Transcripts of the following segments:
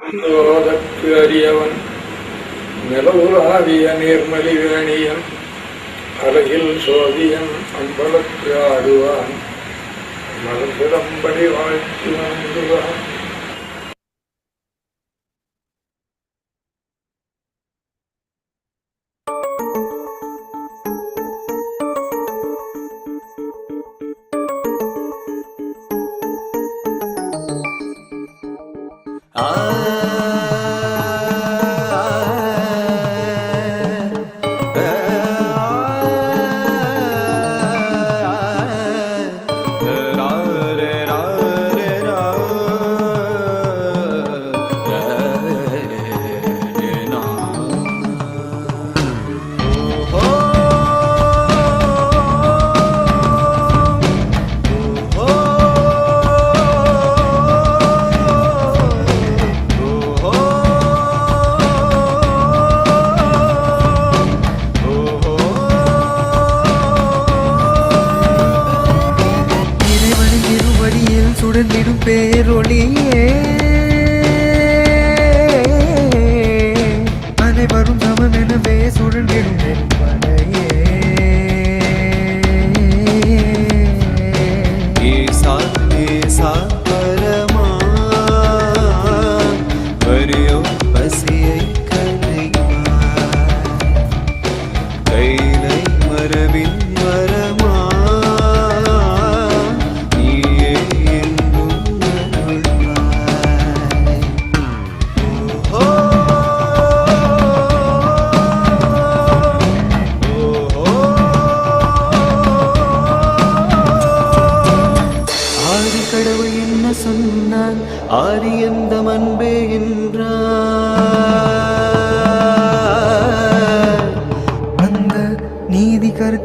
கடவுள் வாழ்த்து ஓதற்கு அறியவன் நிலவுலாவிய நீர்மலி வேணியன் அழகில் சோதியன் அம்பலத்து ஆடுவான் மலர்பிடம்படி வாழ்த்து வாங்குவான் பேரொளியே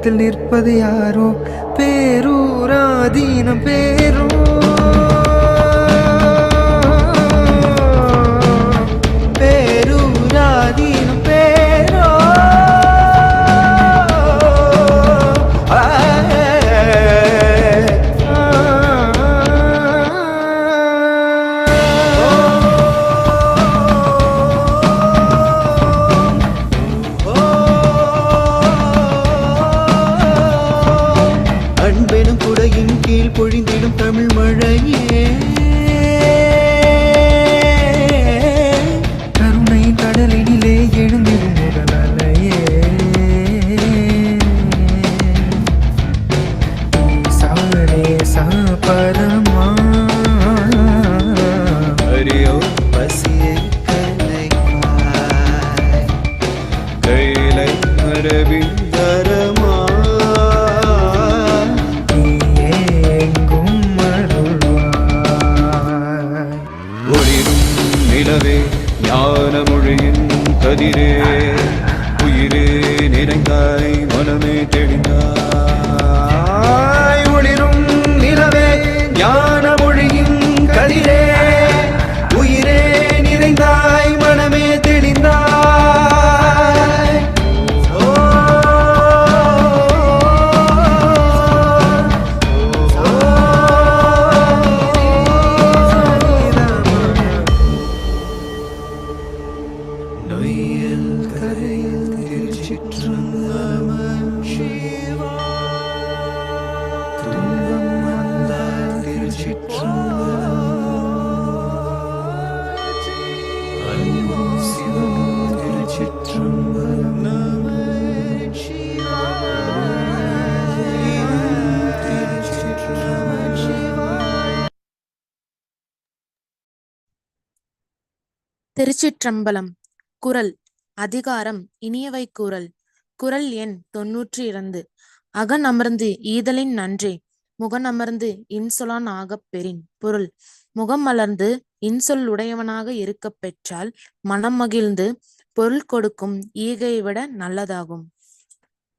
நீதி நிற்பது யாரோ? பேரூராதீனம் பேரோ Kadiri திருச்சிற்றம்பலம். குரல். அதிகாரம். இனியவை கூறல். குரல் எண் தொன்னூற்றி இரண்டு அகன் அமர்ந்து ஈதலின் நன்றே. முகனமர்ந்து இன்சொலான் ஆகப் பெறின். பொருள். முகம் மலர்ந்து இன்சொல் உடையவனாக இருக்கப் பெற்றால் மனம் மகிழ்ந்து பொருள் கொடுக்கும் ஈகையை விட நல்லதாகும்.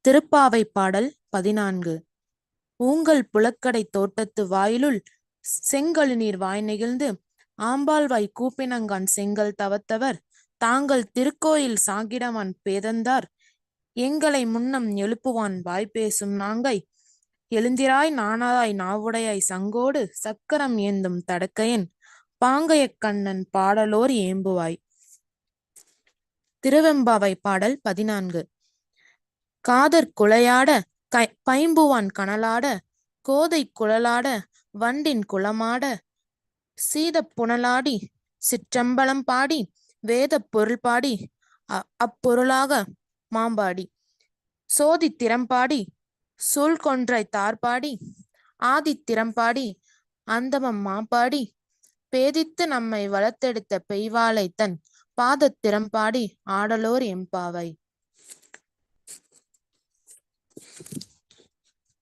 திருப்பாவை பாடல் பதினான்கு. ஊங்கல் புலக்கடை தோட்டத்து வாயிலுள் செங்கழு நீர் வாய் நெகிழ்ந்து ஆம்பாள்வாய் கூப்பினங்கான் செங்கல் தவத்தவர். தாங்கள் திருக்கோயில் சாகிடவான் பேதந்தார். எங்களை முன்னம் எழுப்புவான் வாய் பேசும் நாங்கை. எழுந்திராய் நாணாய் நாவுடையாய் சங்கோடு சக்கரம் ஏந்தும் தடக்கையன். பாங்கையக் கண்ணன் பாடலோர் ஏம்புவாய். திருவெம்பாவை பாடல் பதினான்கு. காதற் குலையாட கை பைம்புவான் கனலாட. கோதை குழலாட வண்டின் குளமாட. சீதப் புனலாடி சிற்றம்பலம் பாடி வேதப் பொருள் பாடி அ- அப்பொருளாக மாம்பாடி. சோதி திறம்பாடி சூழ்கொன்றை தார்பாடி ஆதி திறம்பாடி அந்தமம் மாம்பாடி பேதித்து நம்மை வளர்த்தெடுத்த பெய்வாளை தன் பாதத் திறம்பாடி ஆடலோர் எம்பாவை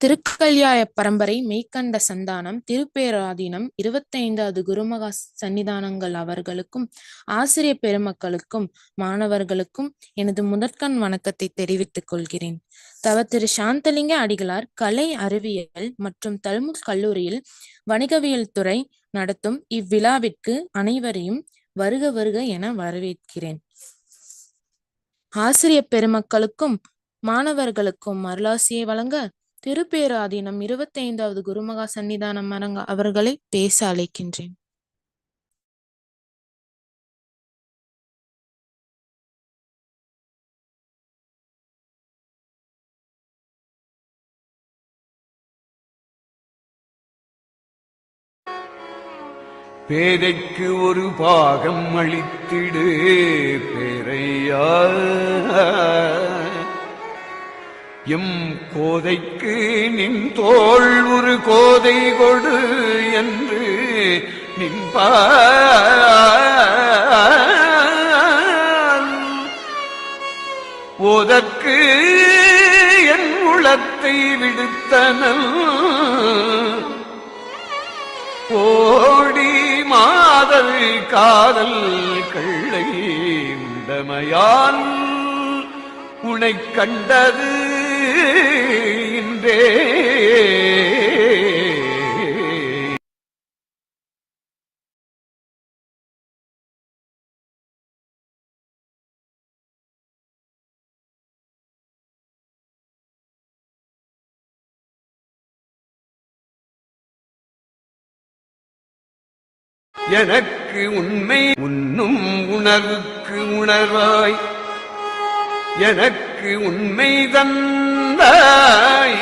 திருக்கல்யாய பரம்பரை மெய்கண்ட சந்தானம் திருப்பேராதீனம் இருபத்தைந்தாவது குருமகா சன்னிதானங்கள் அவர்களுக்கும் ஆசிரிய பெருமக்களுக்கும் மாணவர்களுக்கும் எனது முதற்கண் வணக்கத்தை தெரிவித்துக் கொள்கிறேன். தவ திரு சாந்தலிங்க அடிகளார் கலை அறிவியல் மற்றும் தல்முத் கல்லூரியில் வணிகவியல் துறை நடத்தும் இவ்விழாவிற்கு அனைவரையும் வருக வருக என வரவேற்கிறேன். ஆசிரிய பெருமக்களுக்கும் மாணவர்களுக்கும் அருளாசியை வழங்க திருப்பேராதீனம் இருபத்தைந்தாவது குருமகா சன்னிதானம் மரங்க அவர்களை பேச அழைக்கின்றேன். பேதைக்கு ஒரு பாகம் அளித்திடு பேரையா. எம் கோதைக்கு நின் தோள் ஒரு கோதை கொடு என்று நின்பான். ஓதற்கு என் உளத்தை விடுத்தனல். ஓடி மாதல் காதல் கள்ளை உண்டமையான். உனை கண்டது இன்றே. எனக்கு உண்மை உண்ணும் உணர்வுக்கு உணர்வாய். எனக்கு உண்மை தந்தாய்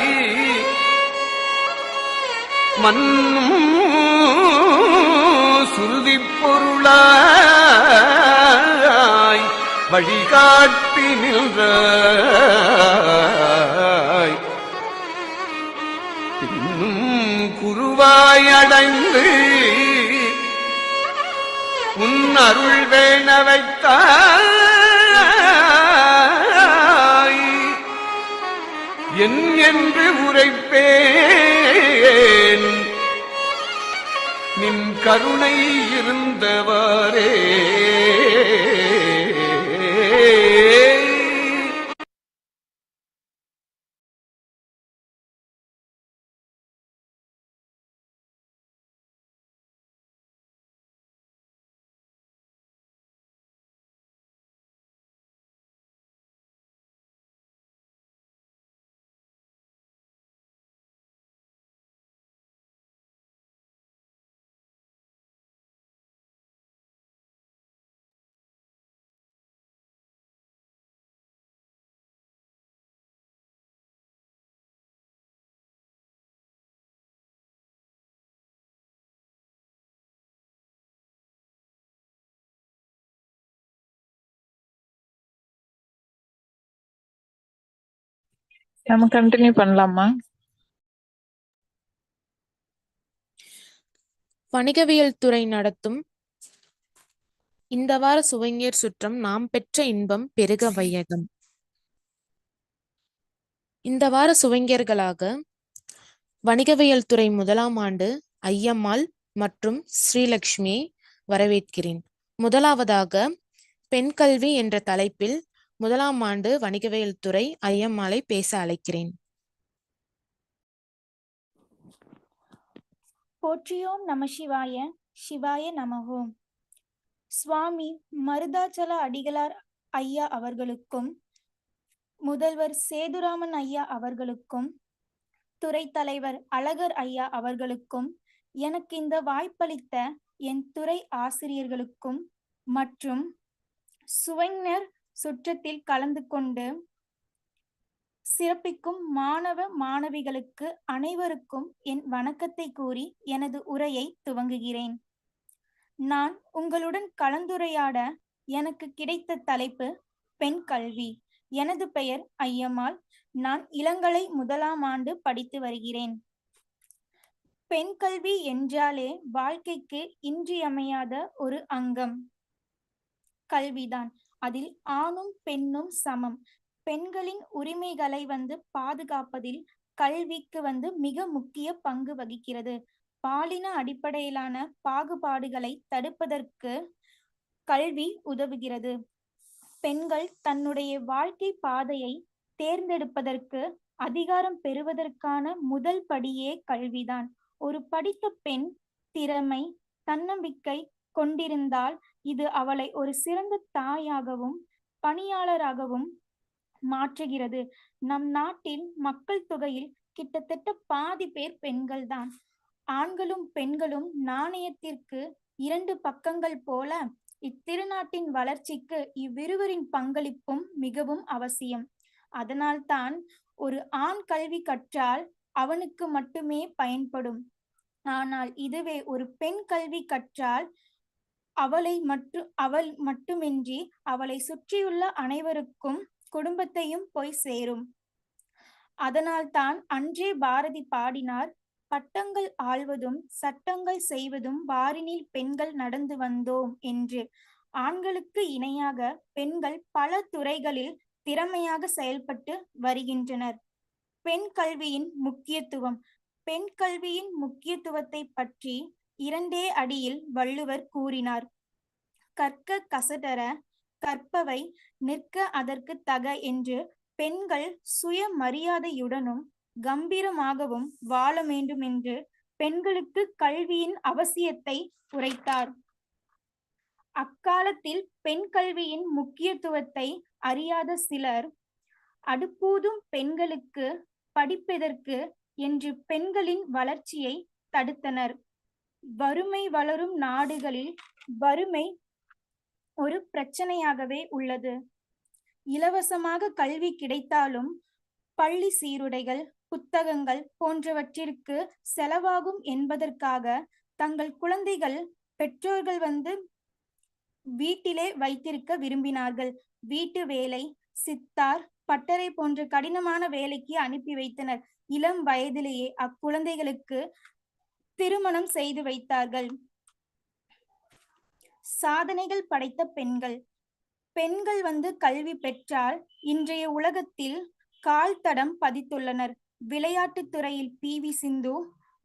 மன்னும் சுருதி பொருளாய் வழிகாட்டி நின்றாய். பின்னும் குருவாய் உன் அருள் வேண வைத்தாய் என் என்று உரைப்பேன். நின் கருணை இருந்தவாரே நம்ம கண்டினியூ பண்ணலாமா? வணிகவியல் துறை நடத்தும் இந்த வார சுவங்கியர் சுற்றம் நாம் பெற்ற இன்பம் பெருக வையகம். இந்த வார சுவங்கியர்களாக வணிகவியல் துறை முதலாம் ஆண்டு ஐயம்மாள் மற்றும் ஸ்ரீலக்ஷ்மியை வரவேற்கிறேன். முதலாவதாக பெண் கல்வி என்ற தலைப்பில் முதலாம் ஆண்டு வணிகவியல் துறை ஐயம்மாளை பேச அழைக்கிறேன். போற்றியோம் நம சிவாய சிவாய நமகோம் சுவாமி மருதாச்சல அடிகளார் ஐயா அவர்களுக்கும் முதல்வர் சேதுராமன் ஐயா அவர்களுக்கும் துறை தலைவர் அழகர் ஐயா அவர்களுக்கும் எனக்கு இந்த வாய்ப்பளித்த என் துறை ஆசிரியர்களுக்கும் மற்றும் சுவைஞர் சுற்றத்தில் கலந்து கொண்டு சிறப்பிக்கும் மாணவ மாணவிகளுக்கு அனைவருக்கும் என் வணக்கத்தை கூறி எனது உரையை துவங்குகிறேன். நான் உங்களுடன் கலந்துரையாட எனக்கு கிடைத்த தலைப்பு பெண் கல்வி. எனது பெயர் ஐயம்மாள். நான் இளங்கலை முதலாம் ஆண்டு படித்து வருகிறேன். பெண் கல்வி என்றாலே வாழ்க்கைக்கு இன்றியமையாத ஒரு அங்கம். கல்விதான். அதில் ஆணும் பெண்ணும் சமம். பெண்களின் உரிமைகளை வந்து பாதுகாப்பதில் கல்விக்கு வந்து மிக முக்கிய பங்கு வகிக்கிறது. பாலின அடிப்படையிலான பாகுபாடுகளை தடுப்பதற்கு கல்வி உதவுகிறது. பெண்கள் தன்னுடைய வாழ்க்கை பாதையை தேர்ந்தெடுப்பதற்கு அதிகாரம் பெறுவதற்கான முதல் படியே கல்விதான். ஒரு படித்த பெண் திறமை தன்னம்பிக்கை கொண்டிருந்தால் இது அவளை ஒரு சிறந்த தாயாகவும் பணியாளராகவும் மாற்றுகிறது. நம் நாட்டில் மக்கள் தொகையில் கிட்டத்தட்ட பாதி பேர் பெண்கள்தான். ஆண்களும் பெண்களும் நாணயத்திற்கு இரண்டு பக்கங்கள் போல இத்திருநாட்டின் வளர்ச்சிக்கு இவ்விருவரின் பங்களிப்பும் மிகவும் அவசியம். அதனால்தான் ஒரு ஆண் கல்வி கற்றால் அவனுக்கு மட்டுமே பயன்படும். ஆனால் இதுவே ஒரு பெண் கல்வி கற்றால் அவளை மட்டும் அவள் மட்டுமின்றி அவளை சுற்றியுள்ள அனைவருக்கும் குடும்பத்தையும் போய் சேரும். அதனால்தான் அன்றே பாரதி பாடினார் பட்டங்கள் ஆள்வதும் சட்டங்கள் செய்வதும் வாரினில் பெண்கள் நடந்து வந்தோம் என்று. ஆண்களுக்கு இணையாக பெண்கள் பல துறைகளில் திறமையாக செயல்பட்டு வருகின்றனர். பெண் கல்வியின் முக்கியத்துவம் பெண் கல்வியின் முக்கியத்துவத்தை பற்றி இரண்டே அடியில் வள்ளுவர் கூறினார். கற்க கசடர கற்பவை நிற்க அதற்கு தக என்று பெண்கள் சுய மரியாதையுடனும் கம்பீரமாகவும் வாழ வேண்டும் என்று பெண்களுக்கு கல்வியின் அவசியத்தை உரைத்தார். அக்காலத்தில் பெண் கல்வியின் முக்கியத்துவத்தை அறியாத சிலர் அடுப்பூதும் பெண்களுக்கு படிப்பதற்கு என்று பெண்களின் வளர்ச்சியை தடுத்தனர். வறுமை வளரும் நாடுகளில் வறுமை ஒரு பிரச்சனையாகவே உள்ளது. இலவசமாக கல்வி கிடைத்தாலும் பள்ளி சீருடைகள் புத்தகங்கள் போன்றவற்றிற்கு செலவாகும் என்பதற்காக தங்கள் குழந்தைகள் பெற்றோர்கள் வந்து வீட்டிலே வைத்திருக்க விரும்பினார்கள். வீட்டு வேலை சித்தார் பட்டறை போன்ற கடினமான வேலைக்கு அனுப்பி வைத்தனர். இளம் வயதிலேயே அக்குழந்தைகளுக்கு திருமணம் செய்து வைத்தார்கள். சாதனைகள் படைத்த பெண்கள். பெண்கள் வந்து கல்வி பெற்றால் இன்றைய உலகத்தில் கால் தடம் பதித்துள்ளனர். விளையாட்டுத் துறையில் பி. வி. சிந்து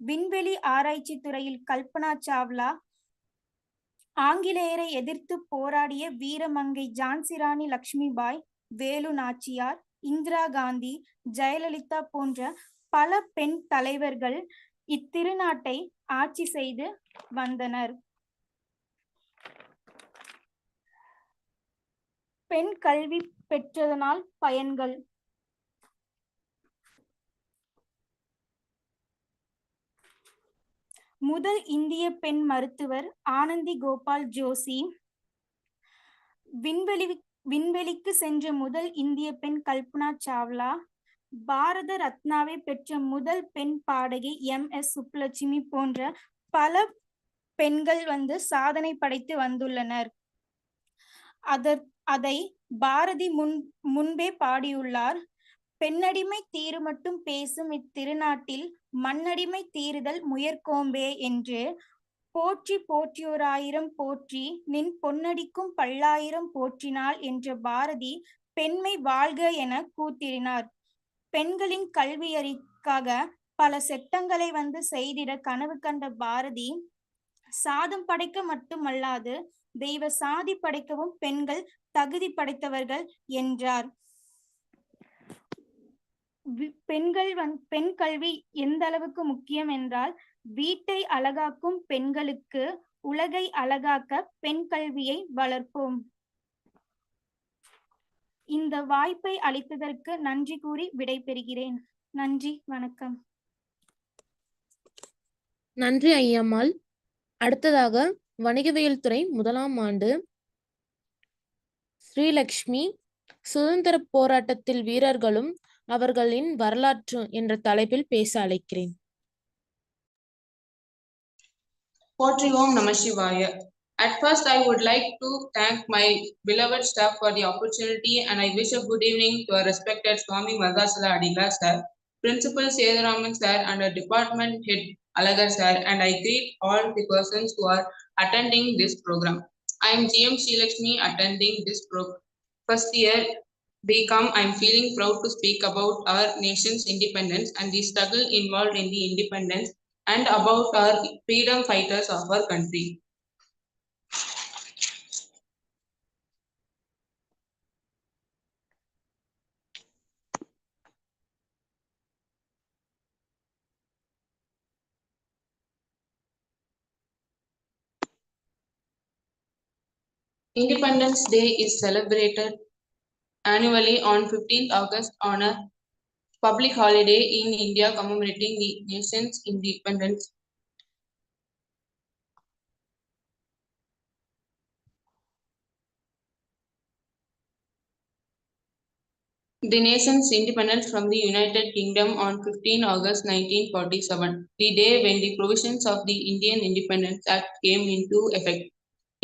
விண்வெளி ஆராய்ச்சி துறையில் கல்பனா சாவ்லா ஆங்கிலேயரை எதிர்த்து போராடிய வீரமங்கை ஜான்சிராணி லக்ஷ்மிபாய் வேலு நாச்சியார் இந்திரா காந்தி ஜெயலலிதா போன்ற பல பெண் தலைவர்கள் இத்திருநாட்டை ஆட்சி செய்து வந்தனர். பெண் கல்வி பெற்றதனால் பயன்கள். முதல் இந்திய பெண் மருத்துவர் ஆனந்தி கோபால் ஜோஷி விண்வெளி விண்வெளிக்கு சென்ற முதல் இந்திய பெண் கல்பனா சாவ்லா பாரத ரத்னாவை பெற்ற முதல் பெண் பாடகி எம். எஸ். சுப்புலட்சுமி போன்ற பல பெண்கள் வந்து சாதனை படைத்து வந்துள்ளனர். அதற் அதை பாரதி முன் முன்பே பாடியுள்ளார். பெண்ணடிமை தீரு மட்டும் பேசும் இத்திருநாட்டில் மண்ணடிமை தீருதல் முயற்கோம்பே என்று போற்றி போற்றியோராயிரம் போற்றி நின் பொன்னடிக்கும் பல்லாயிரம் போற்றினாள் என்ற பாரதி பெண்மை வாழ்க என கூத்திரினார் பெண்களின் கல்வியறிக்காக பல செட்டங்களை வந்து செய்திட கனவு கண்ட பாரதி சாதம் படைக்க மட்டுமல்லாது தெய்வ சாதி படைக்கவும் பெண்கள் தகுதி படைத்தவர்கள் என்றார். பெண்கள் வந் பெண் கல்வி எந்த அளவுக்கு முக்கியம் என்றால் வீட்டை அழகாக்கும் பெண்களுக்கு உலகை அழகாக்க பெண் கல்வியை வளர்ப்போம். இந்த வாய்ப்பை அளித்ததற்கு நன்றி கூறி விடைபெறுகிறேன். நன்றி வணக்கம். நன்றி ஐயம்மாள். அடுத்ததாக வணிகவியல் துறை முதலாம் ஆண்டு ஸ்ரீலக்ஷ்மி சுதந்திரப் போராட்டத்தில் வீரர்களும் அவர்களின் வரலாற்று என்ற தலைப்பில் பேச அழைக்கிறேன். Potri Om Namah Shivaya. At first, I would like to thank my beloved staff for the opportunity and I wish a good evening to our respected Swami Madhasala Adiga sir, Principal Sedaraman sir and our department head Alagar sir and I greet all the persons who are attending this program. I am GM Srilakshmi attending this program. First year BCom, I am feeling proud to speak about our nation's independence and the struggle involved in the independence and about our freedom fighters of our country. Independence Day is celebrated annually on fifteenth August on a public holiday in India commemorating the nation's independence. The nation's independence from the United Kingdom on 15 August 1947, the day when the provisions of the Indian Independence Act came into effect.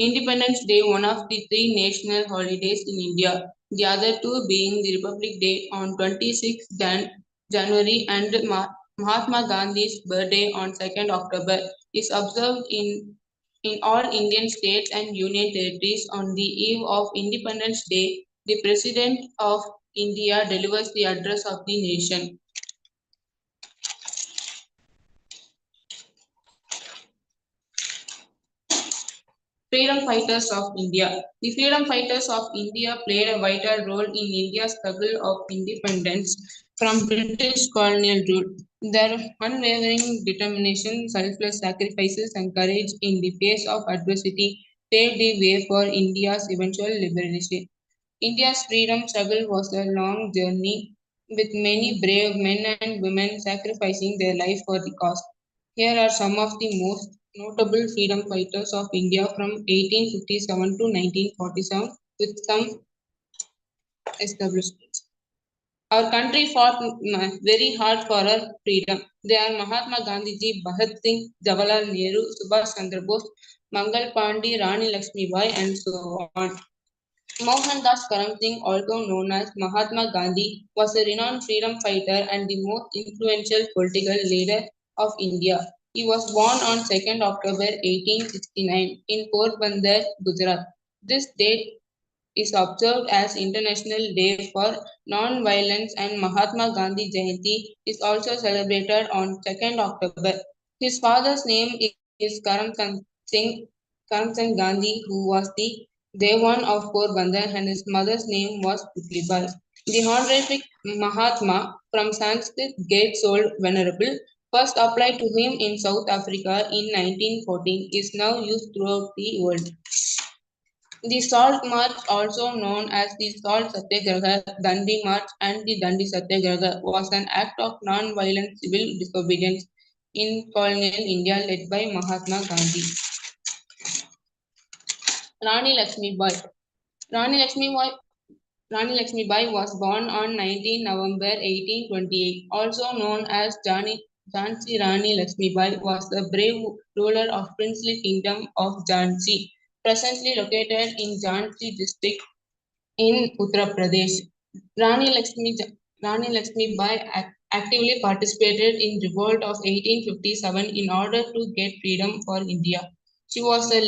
Independence Day, one of the three national holidays in India, the other two being the Republic Day on 26 Jan- January and Ma- Mahatma Gandhi's birthday on 2nd October, is observed in in all Indian states and union territories on the eve of Independence Day. The President of India delivers the address of the nation. Freedom Fighters of India. The freedom fighters of India played a vital role in India's struggle of independence from British colonial rule. Their unwavering determination, selfless sacrifices, and courage in the face of adversity paved the way for India's eventual liberation. India's freedom struggle was a long journey with many brave men and women sacrificing their life for the cause. Here are some of the most notable freedom fighters of India from 1857 to 1947 with some establishments. Our country fought mm, very hard for our freedom. They are Mahatma Gandhi ji, Bhagat Singh, Jawaharlal Nehru, Subhash Chandra Bose, Mangal Pandey, Rani Lakshmi Bai, and so on. Mohandas Karam Singh, also known as Mahatma Gandhi, was a renowned freedom fighter and the most influential political leader of India. He was born on 2nd October 1869 in Porbandar, Gujarat. This date is observed as International Day for Non-Violence and Mahatma Gandhi Jayanti is also celebrated on 2nd October. His father's name is Karamchand Singh Gandhi, who was the Dewan of Porbandar and his mother's name was Putlibai. The honorific Mahatma from Sanskrit gate sold venerable first applied to him in South Africa in 1914 is now used throughout the world. The Salt March, also known as the Salt Satyagraha, Dandi March, and the Dandi Satyagraha, was an act of non-violent civil disobedience in colonial India led by Mahatma Gandhi. Rani Lakshmi Bai. Rani Lakshmi Bai Rani Lakshmi Bai was born on 19 November 1828, also known as Jani, Jhansi Rani Lakshmibai was a brave ruler of princely kingdom of Jhansi, presently located in Jhansi district in Uttar Pradesh. Rani Lakshmi, Rani Lakshmi Bai actively participated in revolt of 1857 in order to get freedom for India. She was a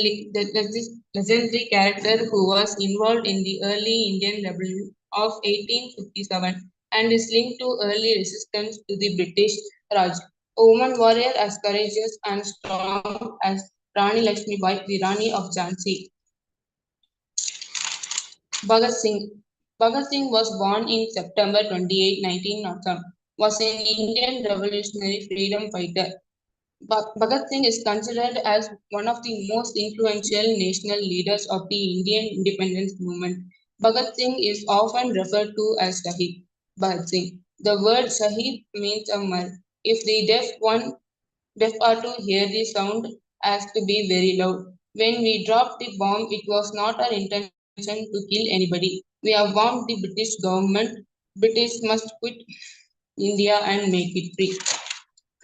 legendary character who was involved in the early Indian Rebellion of 1857 and is linked to early resistance to the British Raj. A woman warrior as courageous and strong as Rani Lakshmi Bai, the Rani of Jhansi. Bhagat Singh. Bhagat Singh was born in September 28, 1907, was an Indian revolutionary freedom fighter. Bha- Bhagat Singh is considered as one of the most influential national leaders of the Indian independence movement. Bhagat Singh is often referred to as Shahid Bhagat Singh. The word Shahid means a mar. If the deaf one deaf are to hear the sound has to be very loud. When we dropped the bomb, it was not our intention to kill anybody. We have warned the British government. British must quit India and make it free.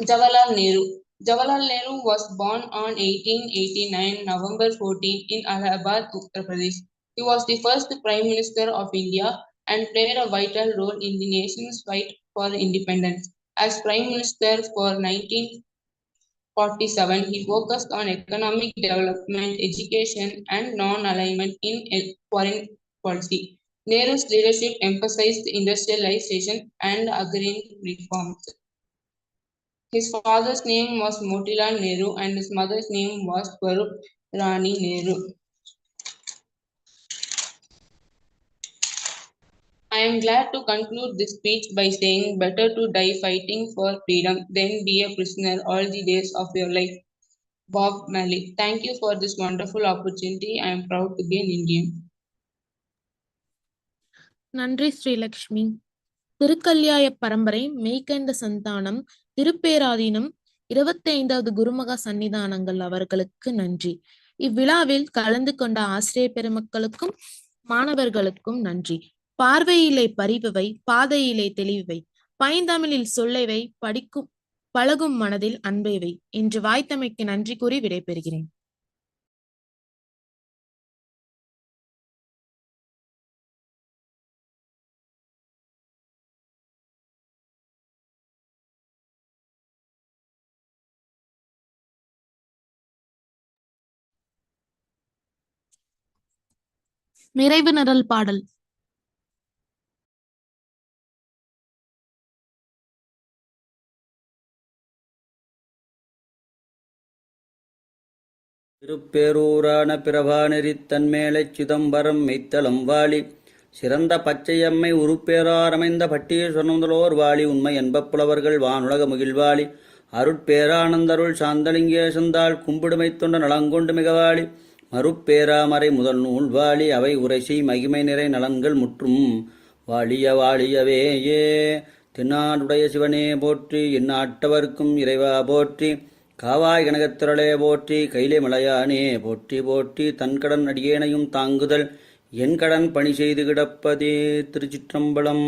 Jawaharlal Nehru. Jawaharlal Nehru was born on 1889 November 14 in Allahabad, Uttar Pradesh. He was the first Prime Minister of India and played a vital role in the nation's fight for independence. As Prime Minister for 1947, he focused on economic development, education, and non-alignment in foreign policy. Nehru's leadership emphasized industrialization and agrarian reforms. His father's name was Motilal Nehru and his mother's name was Swarup Rani Nehru. am glad to conclude this speech by saying better to die fighting for freedom than be a prisoner all the days of your life. Bob Malik. Thank you for this wonderful opportunity. I am proud to be an Indian. நன்றி ஸ்ரீலக்ஷ்மி திருக்கல்யாய பரம்பரை மெய்கண்ட சந்தானம் திருப்பேராதீனம் இருபத்தி ஐந்தாவது குருமகா சன்னிதானங்கள் அவர்களுக்கு நன்றி இவ்விழாவில் கலந்து கொண்ட ஆசிரியர் பெருமக்களுக்கும் மாணவர்களுக்கும் நன்றி பார்வையிலே பறிபவை பாதையிலே தெளிவை பைந்தமிழில் சொல்லைவை படிக்கும் பழகும் மனதில் அன்பைவை என்று வாய்த்தமைக்கு நன்றி கூறி விடைபெறுகிறேன். நிறைவு நிரல் பாடல். திருப்பேரூரான பிரபாநெறி தன்மேலை சிதம்பரம் மெய்த்தளம் வாளி சிறந்த பச்சையம்மை உருப்பேராரமைந்த பட்டியச் சொன்னந்தலோர் வாளி உண்மை என்பப்புலவர்கள் வானுலக முகில்வாழி அருட்பேரானந்தருள் சாந்தலிங்கேசந்தாள் கும்பிடுமை தொண்ட நலங்கொண்டு மிகவாளி மறுப்பேராமறை முதல் நூல் வாழி அவை உரைசி மகிமை நிறை நலன்கள் முற்றும் வாழிய வாழியவேயே தென்னாடுடைய சிவனே போற்றி இந்நாட்டவர்க்கும் இறைவா போற்றி. காவாய் கனகத்திரளே போற்றி கைலே மலையானே போற்றி போற்றி தன்கடன் அடியேனையும் தாங்குதல் என் கடன் பணி செய்து கிடப்பதே திருச்சிற்றம்பலம்.